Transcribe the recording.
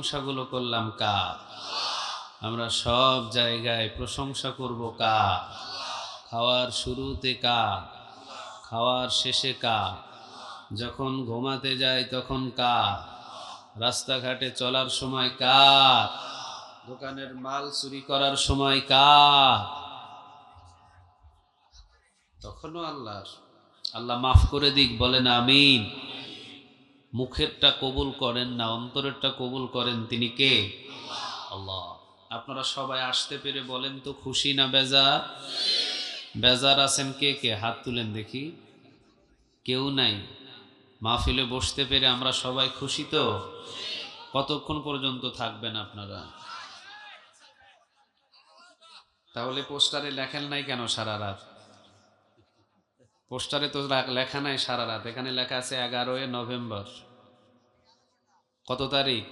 প্রশংসাগুলো করলাম কা আমরা সব জায়গায় প্রশংসা করব কা খাওয়ার শুরুতে কা খাওয়ার শেষে কা যখন ঘুমাতে যায় তখন কা রাস্তাঘাটে চলার সময় কার? দোকানের মাল চুরি করার সময় কার? তখনও আল্লাহ আল্লাহ মাফ করে দিক, বলেন আমিন। মুখেরটা কবুল করেন না, অন্তরেরটা কবুল করেন তিনি কে? আল্লাহ। আপনারা সবাই আসতে পেরে বলেন তো খুশি না বেজার? বেজার আছেন কে কে? হাত তুলেন দেখি। কেউ নাই। মাহফিলে বসতে পেরে আমরা সবাই খুশি তো? কতক্ষণ পর্যন্ত থাকবেন আপনারা? তাহলে পোস্টারে লেখেন নাই কেন সারা রাত? পোস্টারে তো লেখা নাই সারা রাত। এখানে লেখা আছে এগারোই নভেম্বর। কত তারিখ?